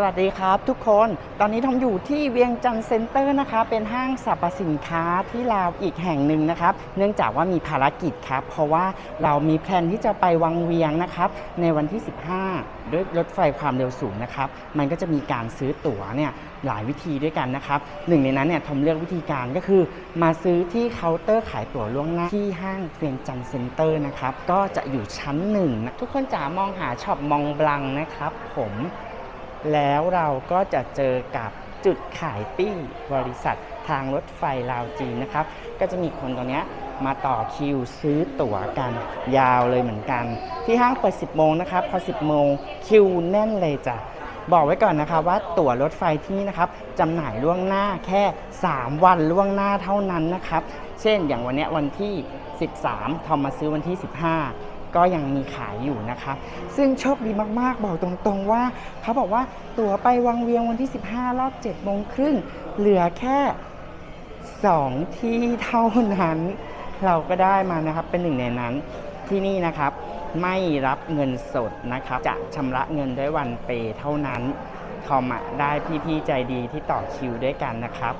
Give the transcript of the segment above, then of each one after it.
สวัสดีครับทุกคน ตอนนี้ทอมอยู่ที่เวียงจันทร์เซ็นเตอร์นะคะ เป็นห้างสรรพสินค้าที่ลาวอีกแห่งหนึ่งนะครับ เนื่องจากว่ามีภารกิจครับ เพราะว่าเรามีแพลนที่จะไปวังเวียงนะครับ ในวันที่ 15 ด้วยรถไฟความเร็วสูงนะครับ มันก็จะมีการซื้อตั๋วเนี่ยหลายวิธีด้วยกันนะครับ หนึ่งในนั้นเนี่ยทอมเลือกวิธีการก็คือ มาซื้อที่เคาน์เตอร์ขายตั๋วล่วงหน้าที่ห้างเวียงจันทร์เซ็นเตอร์นะครับ ก็จะอยู่ชั้นหนึ่งนะทุกคนจ๋ามองหาช็อปมองบลังนะครับ ผม แล้วเราก็จะเจอกับจุดขายปี้บริษัททางรถไฟลาวจีนนะครับ ก็จะมีคนตรงเนี้ยมาต่อคิวซื้อตั๋วกันยาวเลยเหมือนกัน ที่ห้างเปิด 10 โมงนะครับ พอ 10 โมงคิวแน่นเลยจ้ะ บอกไว้ก่อนนะคะว่าตั๋วรถไฟที่นี่นะครับจำหน่ายล่วงหน้าแค่ 3 วันล่วงหน้าเท่านั้นนะครับ เช่นอย่างวันนี้วันที่ 13ทอมมาซื้อวันที่ 15 ก็ยังมีขายอยู่นะครับซึ่งโชคดีมากๆ บอกตรงๆว่า เขาบอกว่าตั๋วไปวังเวียงวันที่ 15 รอบ7โมงครึ่งเหลือแค่ 2 ที่เท่านั้น เราก็ได้มานะครับเป็นหนึ่งในนั้นที่นี่นะครับ ไม่รับเงินสดนะครับ จะชำระเงินด้วยวันเปย์เท่านั้นทอมอะได้พี่ๆใจดีที่ต่อคิวด้วยกันนะครับ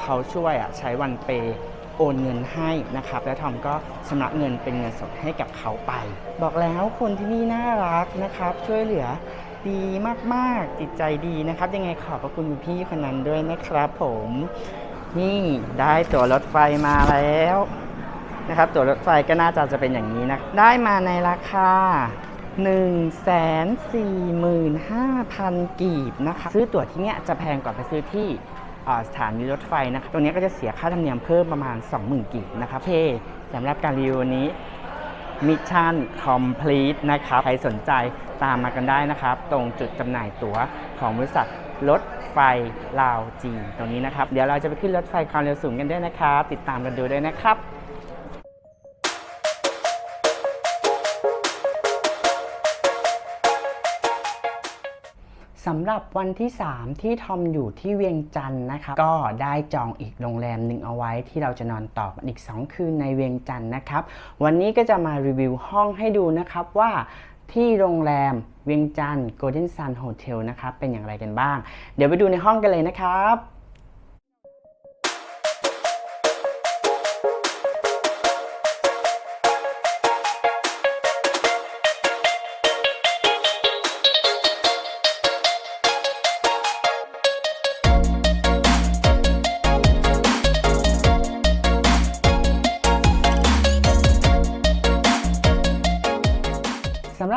เขาช่วยอะใช้วันเปย์ โอนเงินให้นะครับ แล้วทอมก็ชำระเงินเป็นเงินสดให้กับเขาไป บอกแล้วคนที่นี่น่ารักนะครับ ช่วยเหลือดีมากๆ จิตใจดีนะครับ ยังไงขอบพระคุณคุณพี่คนนั้นด้วยนะครับ ผม นี่ได้ตั๋วรถไฟมาแล้วนะครับ ตั๋วรถไฟก็น่าจะจะเป็นอย่างนี้นะ ได้มาในราคา 145,000 กีบนะคะ ซื้อตั๋วที่เนี้ยจะแพงกว่าไปซื้อที่ สถานีรถไฟนะครับตรงนี้ก็จะเสียค่าธรรมเนียมเพิ่มประมาณ 20,000กีบนะครับเคสำหรับการรีวิววันนี้มิชชั่นคอมพลีทนะครับ ใครสนใจตามมากันได้นะครับ ตรงจุดจำหน่ายตั๋วของบริษัทรถไฟลาวจีนตรงนี้นะครับ เดี๋ยวเราจะไปขึ้นรถไฟความเร็วสูงกันด้วยนะครับ ติดตามกันดูด้วยนะครับ สำหรับวันที่ 3 ที่ทอมอยู่ที่เวียงจันทร์นะครับก็ได้จองอีกโรงแรมหนึ่งเอาไว้ที่เราจะนอนต่ออีก 2 คืนในเวียงจันทร์นะครับ วันนี้ก็จะมารีวิวห้องให้ดูนะครับว่าที่โรงแรมเวียงจันทร์ Golden Sun Hotel นะครับเป็นอย่างไรกันบ้าง เดี๋ยวไปดูในห้องกันเลยนะครับ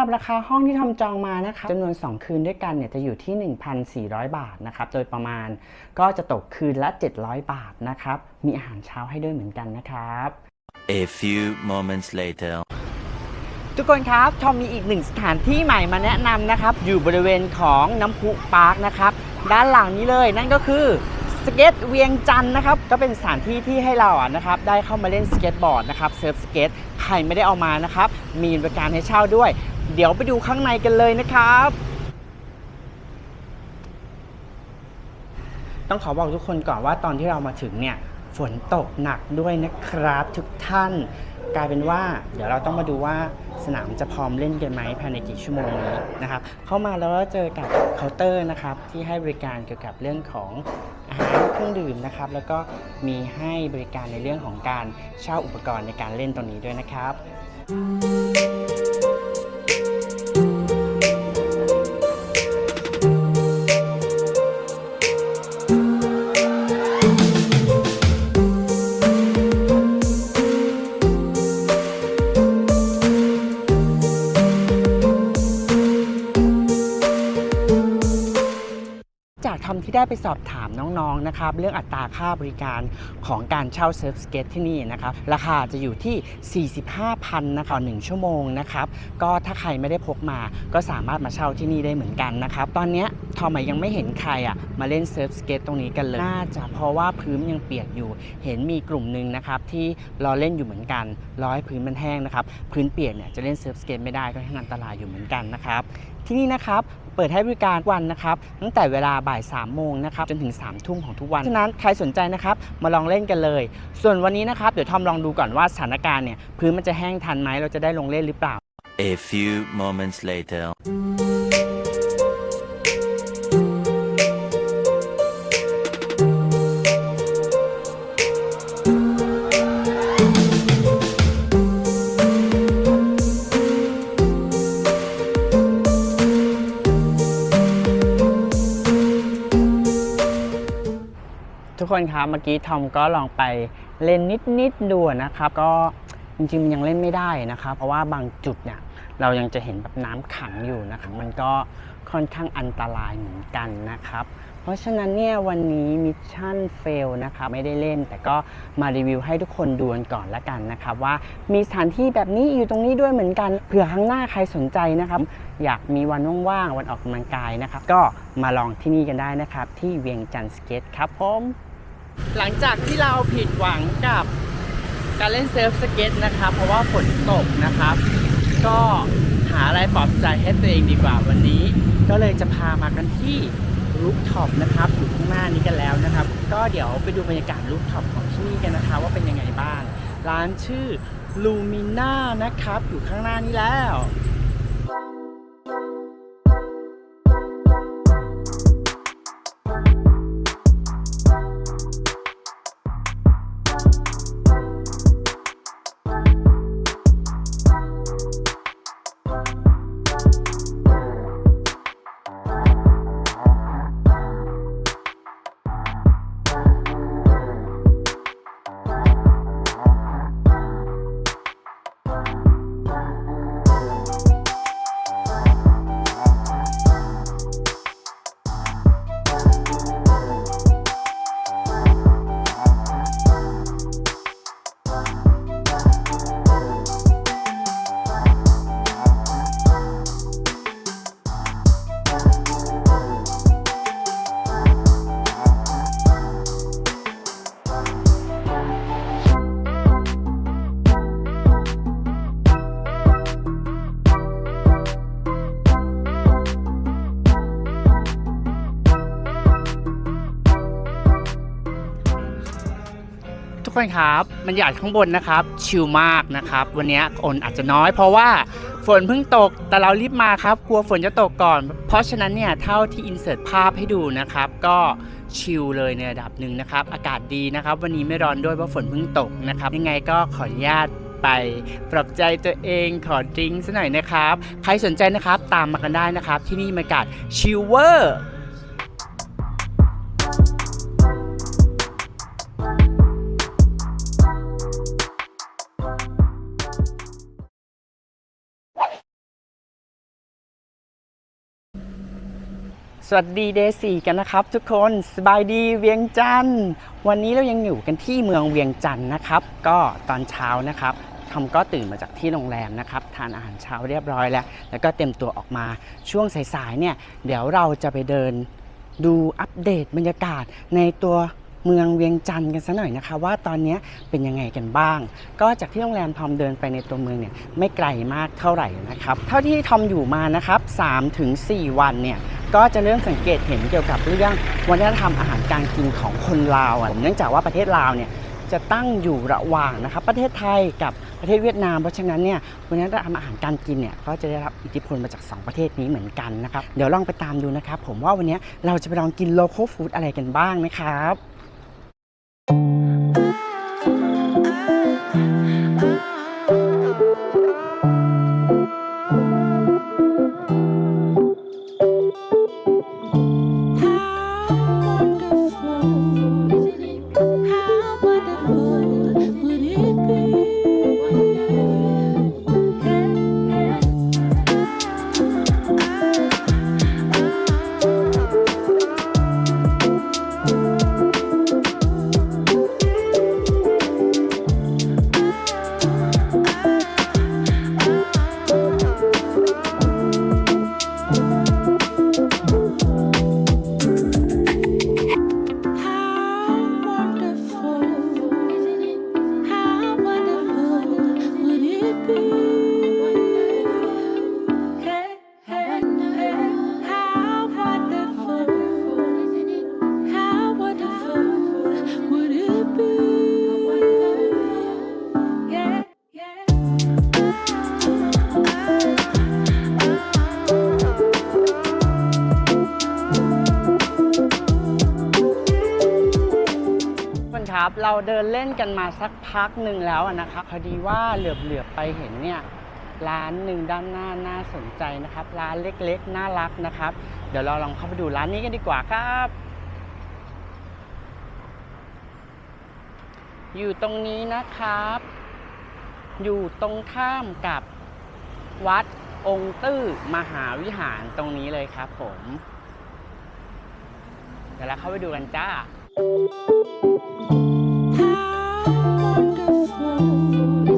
รับราคาห้องที่ทำจองมานะคะจำนวน 2 คืนด้วยกันเนี่ยจะอยู่ที่ 1,400 บาทนะครับโดยประมาณก็จะตกคืนละ 700 บาทนะครับมีอาหารเช้าให้ด้วยเหมือนกันนะครับ A few moments later. ทุกคนครับทอมมีอีกหนึ่งสถานที่ใหม่มาแนะนำนะครับ อยู่บริเวณของน้ำพุปาร์คนะครับ ด้านหลังนี้เลยนั่นก็คือสเก็ตเวียงจันทร์นะครับ ก็เป็นสถานที่ที่ให้เราอะนะครับ ได้เข้ามาเล่นสเก็ตบอร์ดนะครับเซิร์ฟสเก็ตใครไม่ได้เอามานะครับ มีบริการให้เช่าด้วย เดี๋ยวไปดูข้างในกันเลยนะครับ ต้องขอบอกทุกคนก่อนว่าตอนที่เรามาถึงเนี่ยฝนตกหนักด้วยนะครับทุกท่านกลายเป็นว่า เดี๋ยวเราต้องมาดูว่าสนามจะพร้อมเล่นกันไหมภายในกี่ชั่วโมงนี้นะครับ เข้ามาแล้วก็เจอกับเคาน์เตอร์นะครับ ที่ให้บริการเกี่ยวกับเรื่องของอาหารเครื่องดื่มนะครับ แล้วก็มีให้บริการในเรื่องของการเช่าอุปกรณ์ในการเล่นตรงนี้ด้วยนะครับ ได้ไปสอบถามน้องๆนะครับเรื่องอัตราค่าบริการของการเช่าเซิร์ฟสเก็ตที่นี่นะครับราคาจะอยู่ที่ 45,000นะคะต่อ1ชั่วโมงนะครับก็ถ้าใครไม่ได้พกมาก็สามารถมาเช่าที่นี่ได้เหมือนกันนะครับตอนเนี้ย ทอมอะยังไม่เห็นใครอะมาเล่นเซิร์ฟสเก็ตตรงนี้กันเลย น่าจะเพราะว่าพื้นยังเปียกอยู่ เห็นมีกลุ่มหนึ่งนะครับที่รอเล่นอยู่เหมือนกัน รอให้พื้นมันแห้งนะครับ พื้นเปียกเนี่ยจะเล่นเซิร์ฟสเก็ตไม่ได้ก็ให้อันตรายอยู่เหมือนกันนะครับ ที่นี่นะครับเปิดให้บริการวันนะครับ ตั้งแต่เวลาบ่าย3โมงนะครับจนถึง3ทุ่มของทุกวันฉะนั้นใครสนใจนะครับมาลองเล่นกันเลย ส่วนวันนี้นะครับเดี๋ยวทอมลองดูก่อนว่าสถานการณ์เนี่ยพื้นมันจะแห้งทันไหมเราจะได้ลงเล่นหรือเปล่า A few moments later. กคนครับเมื่อกี้ทอมก็ลองไปเล่นนิดๆดูนะครับ ก็จริงๆมันยังเล่นไม่ได้นะครับ เพราะว่าบางจุดเนี่ยเรายังจะเห็นแบบน้ำขังอยู่นะครับมันก็ค่อนข้างอันตรายเหมือนกันนะครับ เพราะฉะนั้นเนี่ยวันนี้มิชชั่นเฟลนะครับไม่ได้เล่น แต่ก็มารีวิวให้ทุกคนดูกันก่อนละกันนะครับ ว่ามีสถานที่แบบนี้อยู่ตรงนี้ด้วยเหมือนกันเผื่อครั้งหน้าใครสนใจนะครับ อยากมีวันว่างๆวันออกกำลังกายนะครับ ก็มาลองที่นี่กันได้นะครับ ที่เวียงจันทร์สเก็ตครับผม หลังจากที่เราผิดหวังกับการเล่นเซิร์ฟสเก็ตนะครับ เพราะว่าฝนตกนะครับ ก็หาอะไรปลอบใจให้ตัวเองดีกว่าวันนี้ ก็เลยจะพามากันที่รูฟท็อปนะครับอยู่ข้างหน้านี้กันแล้วนะครับ ก็เดี๋ยวไปดูบรรยากาศรูฟท็อปของที่นี่กันนะคะ ว่าเป็นยังไงบ้างร้านชื่อลูมิน่านะครับ อยู่ข้างหน้านี้แล้ว คนครับบรรยากาศข้างบนนะครับ ชิลมากนะครับ วันนี้ฝนอาจจะน้อยเพราะว่าฝนเพิ่งตกแต่เรารีบมาครับ กลัวฝนจะตกก่อน เพราะฉะนั้นเนี่ยเท่าที่อินเสิร์ตภาพให้ดูนะครับ ก็ชิลเลยในระดับหนึ่งนะครับ อากาศดีนะครับ วันนี้ไม่ร้อนด้วยเพราะฝนเพิ่งตกนะครับ ยังไงก็ขออนุญาตไปปรับใจตัวเองขอดริงซะหน่อยนะครับ ใครสนใจนะครับตามมากันได้นะครับ ที่นี่บรรยากาศชิลเวอร์ สวัสดีเดซี่กันนะครับ ทุกคนสบายดีเวียงจันทร์วันนี้เรายังอยู่กันที่เมืองเวียงจันทร์นะครับ ก็ตอนเช้านะครับทอมก็ตื่นมาจากที่โรงแรมนะครับ ทานอาหารเช้าเรียบร้อยแล้ว แล้วก็เต็มตัวออกมาช่วงสายๆเนี่ย เดี๋ยวเราจะไปเดินดูอัปเดตบรรยากาศในตัวเมืองเวียงจันทร์กันสัหน่อยนะคะ ว่าตอนนี้เป็นยังไงกันบ้าง ก็จากที่โรงแรมทอมเดินไปในตัวเมืองเนี่ยไม่ไกลมากเท่าไหร่นะครับ เท่าที่ทอมอยู่มานะครับ3ถึง4วันเนี่ย ก็จะเริ่มสังเกตเห็นเกี่ยวกับเรื่องวัฒนธรรมอาหารการกินของคนลาวอะเนื่องจากว่าประเทศลาวเนี่ยจะตั้งอยู่ระหว่างนะครับประเทศไทยกับประเทศเวียดนาม เพราะฉะนั้นเนี่ยวัฒนธรรมอาหารการกินเนี่ยก็จะได้รับอิทธิพลมาจาก 2 ประเทศนี้เหมือนกันนะครับ เดี๋ยวลองไปตามดูนะครับ ผมว่าวันนี้เราจะไปลองกินโล c a l ฟู้ดอะไรกันบ้างนะครับ เราเดินเล่นกันมาสักพักหนึ่งแล้วนะครับพอดีว่าเหลือบๆไปเห็นเนี่ยร้านหนึ่งด้านหน้าน่าสนใจนะครับ ร้านเล็กๆ น่ารักนะครับ เดี๋ยวเราลองเข้าไปดูร้านนี้กันดีกว่าครับ อยู่ตรงนี้นะครับ อยู่ตรงข้ามกับวัดองค์ตื้อมหาวิหารตรงนี้เลยครับผม เดี๋ยวเราเข้าไปดูกันจ้า sound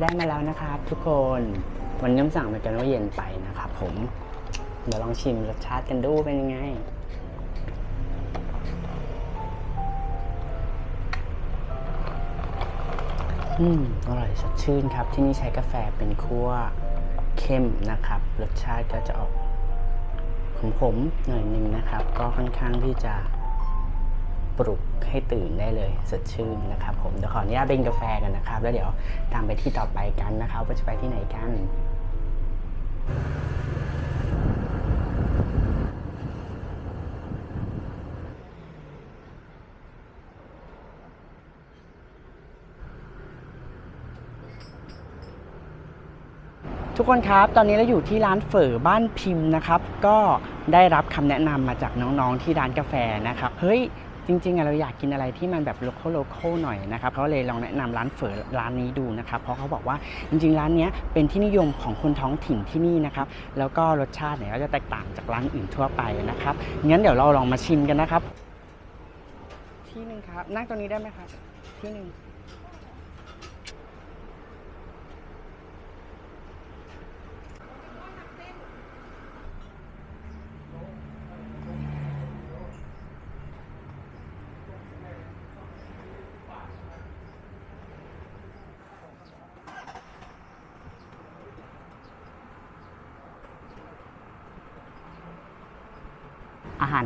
ได้มาแล้วนะครับ ทุกคนวันนี้ผมสั่งมากันว่าเย็นไปนะครับผม เดี๋ยวลองชิมรสชาติกันดูเป็นยังไงอืมอร่อยสดชื่นครับ ที่นี่ใช้กาแฟเป็นคั่วเข้มนะครับ รสชาติก็จะออกขมๆหน่อยหนึงนะครับ ก็ค่อนข้างที่จะ ปลุกให้ตื่นได้เลยสดชื่นนะครับผมเดี๋ยวขออนุญาตเป็นกาแฟกันนะครับ แล้วเดี๋ยวตามไปที่ต่อไปกันนะครับว่าจะไปที่ไหนกันทุกคนครับ ตอนนี้เราอยู่ที่ร้านเฝอบ้านพิมพ์นะครับ ก็ได้รับคำแนะนำมาจากน้องๆที่ร้านกาแฟนะครับ เฮ้ย จริงๆอะเราอยากกินอะไรที่มันแบบโลคอลโลคอลหน่อยนะครับเขาเลยลองแนะนำร้านเฝอร้านนี้ดูนะครับเพราะเขาบอกว่าจริง ๆ ร้านนี้เป็นที่นิยมของคนท้องถิ่นที่นี่นะครับแล้วก็รสชาติเนี่ยก็จะแตกต่างจากร้านอื่นทั่วไปนะครับงั้นเดี๋ยวเราลองมาชิมกันนะครับ ที่หนึ่งครับนั่งตรงนี้ได้ไหมครับที่หนึ่ง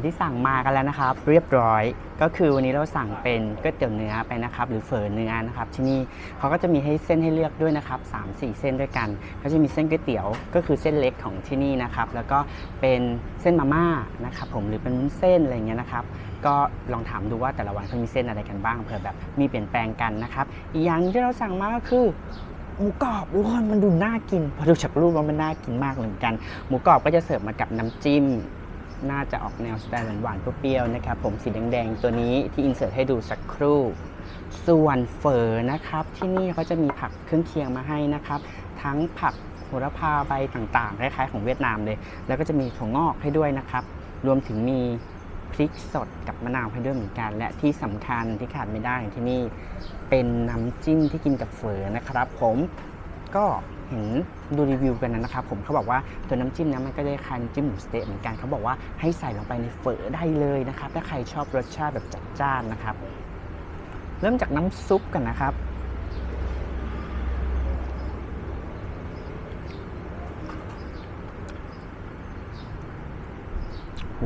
ที่สั่งมากันแล้วนะครับ เรียบร้อย ก็คือวันนี้เราสั่งเป็นก๋วยเตี๋ยวเนื้อไปนะครับ หรือเฝอเนื้อนะครับ ที่นี่เขาก็จะมีให้เส้นให้เลือกด้วยนะครับ3 4 เส้นด้วยกันก็จะมีเส้นก๋วยเตี๋ยวก็คือเส้นเล็กของที่นี่นะครับ แล้วก็เป็นเส้นมาม่านะครับผมหรือเป็นวุ้นเส้นอะไรเงี้ยนะครับ ก็ลองถามดูว่าแต่ละวันเขามีเส้นอะไรกันบ้างเผื่อแบบมีเปลี่ยนแปลงกันนะครับอีกอย่างที่เราสั่งมาก็คือหมูกรอบทุกคนมันดูน่ากินพอดูจากรูปแล้วมันน่ากินมากเหมือนกัน หมูกรอบก็จะเสิร์ฟมากับน้ำจิ้ม น่าจะออกแนวสไตล์หวานๆเปรี้ยวๆนะครับ ผมสีแดงๆ ตัวนี้ที่อินเสิร์ตให้ดูสักครู่ ส่วนเฝอนะครับ ที่นี่เขาจะมีผักเครื่องเคียงมาให้นะครับ ทั้งผักโหระพาใบต่างๆคล้ายๆของเวียดนามเลย แล้วก็จะมีถั่วงอกให้ด้วยนะครับ รวมถึงมีพริกสดกับมะนาวให้ด้วยเหมือนกัน และที่สำคัญที่ขาดไม่ได้ที่นี่เป็นน้ำจิ้มที่กินกับเฝอนะครับ ผมก็ ห็นดูรีวิวกันนะครับผมเขาบอกว่าตัวน้ำจิ้มนี้มันก็ได้คล้ายน้ำจิ้มหมูสเต๊ะเหมือนกันเขาบอกว่าให้ใส่ลงไปในเฝอได้เลยนะครับถ้าใครชอบรสชาติแบบจัดจ้านนะครับ เริ่มจากน้ำซุปกันนะครับโห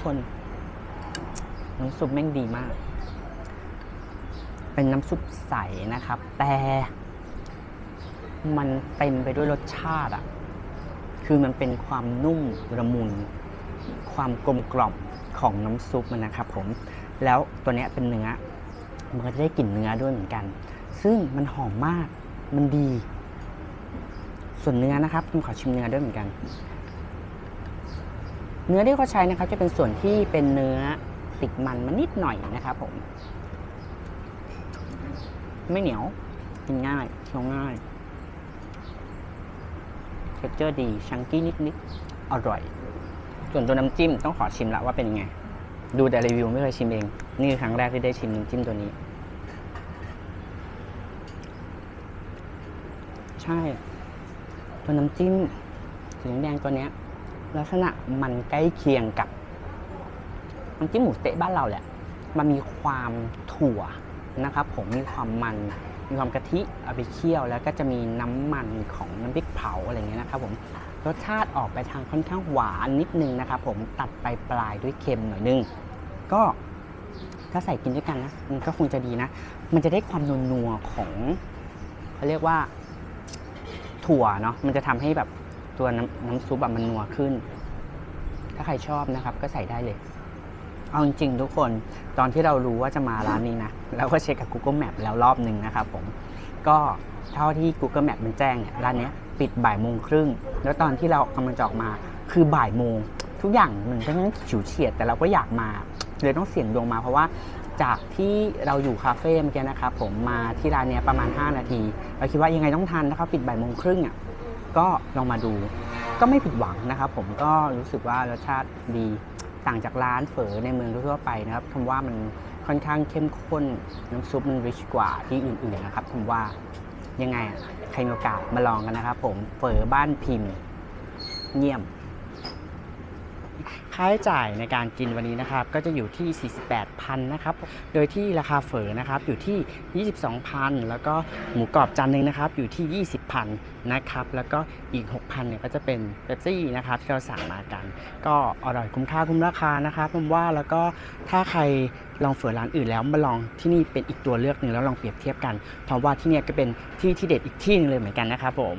คนน้ำซุปแม่งดีมาก เป็นน้ำซุปใสนะครับ แต่มันเต็มไปด้วยรสชาติอะคือมันเป็นความนุ่มละมุน ความกลมกล่อมของน้ำซุปมันนะครับผม แล้วตัวเนี้ยเป็นเนื้อ มันก็จะได้กลิ่นเนื้อด้วยเหมือนกัน ซึ่งมันหอมมาก มันดี ส่วนเนื้อนะครับผมขอชิมเนื้อด้วยเหมือนกัน เนื้อที่เขาใช้นะครับ จะเป็นส่วนที่เป็นเนื้อติดมันมานิดหน่อยนะครับผม ไม่เหนียว กินง่ายเคี้ยวง่ายเท็กเจอร์ดี ชังกี้นิดๆ อร่อย ส่วนตัวน้ำจิ้มต้องขอชิมละว่าเป็นยังไง ดูแต่รีวิวไม่เคยชิมเอง นี่คือครั้งแรกที่ได้ชิมน้ำจิ้มตัวนี้ ใช่ ตัวน้ำจิ้มสีแดงตัวเนี้ย ลักษณะมันใกล้เคียงกับน้ำจิ้มหมูสเต๊ะบ้านเราแหละ มันมีความถั่ว นะครับผมมีความมัน มีความกะทิเอาไปเคี่ยวแล้วก็จะมีน้ำมันของน้ำพริกเผาอะไรเงี้ยนะครับผมรสชาติออกไปทางค่อนข้างหวานนิดนึงนะครับผมตัดไปปลายด้วยเค็มหน่อยนึง ก็ถ้าใส่กินด้วยกันนะมันก็คงจะดีนะ มันจะได้ความนัวของเขาเรียกว่าถั่วเนาะมันจะทำให้แบบตัวน้ำน้ำซุปแบบมันนัวขึ้น ถ้าใครชอบนะครับก็ใส่ได้เลย เอาจริงๆทุกคนตอนที่เรารู้ว่าจะมาร้านนี้นะ เราก็เช็คกับ Google Map แล้วรอบหนึ่งนะครับผมก็เท่าที่ Google Map มันแจ้งเนี่ยร้านนี้ปิดบ่ายโมงครึ่ง แล้วตอนที่เรากำลังจะออกมาคือบ่ายโมง ทุกอย่างมันก็ยังฉิวเฉียด แต่เราก็อยากมาเลยต้องเสี่ยงดวงมาเพราะว่าจากที่เราอยู่คาเฟ่เมื่อกี้นะครับผมมาที่ร้านนี้ประมาณ 5 นาที เราคิดว่ายังไงต้องทันถ้าเขาปิดบ่ายโมงครึ่งอะก็ลองมาดู ก็ไม่ผิดหวังนะครับผมก็รู้สึกว่ารสชาติดีต่างจากร้านเฝอในเมืองทั่วไปนะครับคำว่ามัน ค่อนข้างเข้มข้น น้ำซุปมันริชกว่าที่อื่นๆนะครับ ผมว่ายังไงใครมีโอกาสมาลองกันนะครับผมเฝอบ้านพิมพ์เยี่ยม ค่าใช้จ่ายในการกินวันนี้นะครับก็จะอยู่ที่ 48,000นะครับโดยที่ราคาเฝอนะครับอยู่ที่ 22,000 แล้วก็หมูกรอบจานหนึ่งนะครับอยู่ที่ 20,000นะครับแล้วก็อีก 6,000เนี่ยก็จะเป็นเบปซี่นะครับที่เราสั่งมากัน ก็อร่อยคุ้มค่าคุ้มราคานะครับผมว่าแล้วก็ถ้าใครลองเฝอร้านอื่นแล้วมาลองที่นี่เป็นอีกตัวเลือกหนึ่งแล้วลองเปรียบเทียบกัน เพราะว่าที่เนี่ยก็เป็นที่ที่เด็ดอีกที่หนึงเลยเหมือนกันนะครับผม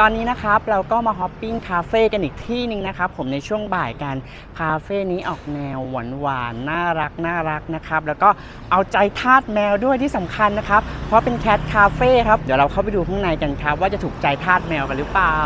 ตอนนี้นะครับเราก็มาฮอปปิ้งคาเฟ่กันอีกที่หนึ่งนะครับผมในช่วงบ่ายกันคาเฟ่นี้ออกแนวหวานหวานน่ารักน่ารักนะครับแล้วก็เอาใจทาสแมวด้วยที่สำคัญนะครับ เพราะเป็นแคทคาเฟ่ครับเดี๋ยวเราเข้าไปดูข้างในกันครับ ว่าจะถูกใจทาสแมวกันหรือเปล่า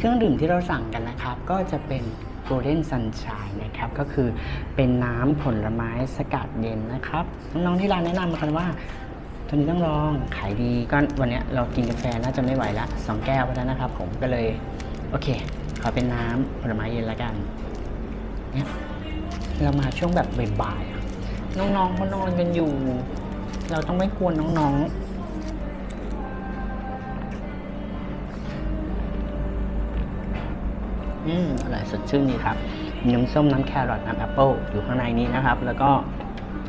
เครื่องดื่มที่เราสั่งกันนะครับ ก็จะเป็น Golden Sunshine นะครับ ก็คือเป็นน้ำผลไม้สกัดเย็นนะครับ น้องๆที่ร้านแนะนำมากันว่าตัวนี้ต้องลองขายดีก็วันนี้เรากินกาแฟน่าจะไม่ไหวละสองแก้วแล้วนะครับ ผมก็เลยโอเค ขอเป็นน้ำผลไม้เย็นละกันเนี่ยเรามาช่วงแบบบ่ายๆน้องๆเขานอนกันอยู่ เราต้องไม่กวนน้องๆ อืมอร่อยสดชื่นดีครับมีน้ำส้มน้ำแครอทน้ำแอปเปิลอยู่ข้างในนี้นะครับ แล้วก็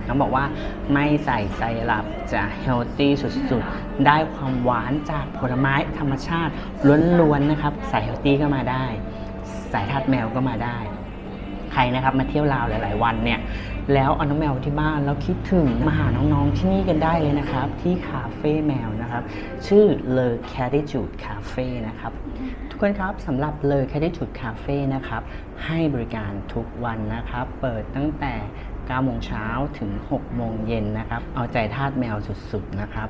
น้องบอกว่าไม่ใส่ไซรัปจะเฮลตี้สุดๆ ได้ความหวานจากผลไม้ธรรมชาติล้วนๆนะครับ ใส่เฮลตี้ก็มาได้ใส่ทาดแมวก็มาได้ ใครนะครับมาเที่ยวลาวหลาย ๆ วันเนี่ย แล้วเอาน้องแมวที่บ้านแล้วคิดถึงมาหาน้องๆที่นี่กันได้เลยนะครับ ที่คาเฟ่แมวนะครับ ชื่อ Le Catitude Cafe นะครับ ทุกคนครับสำหรับ Le Catitude Cafe นะครับ ให้บริการทุกวันนะครับ เปิดตั้งแต่9โมงเช้าถึง 6 โมงเย็นนะครับ เอาใจทาสแมวสุดๆนะครับ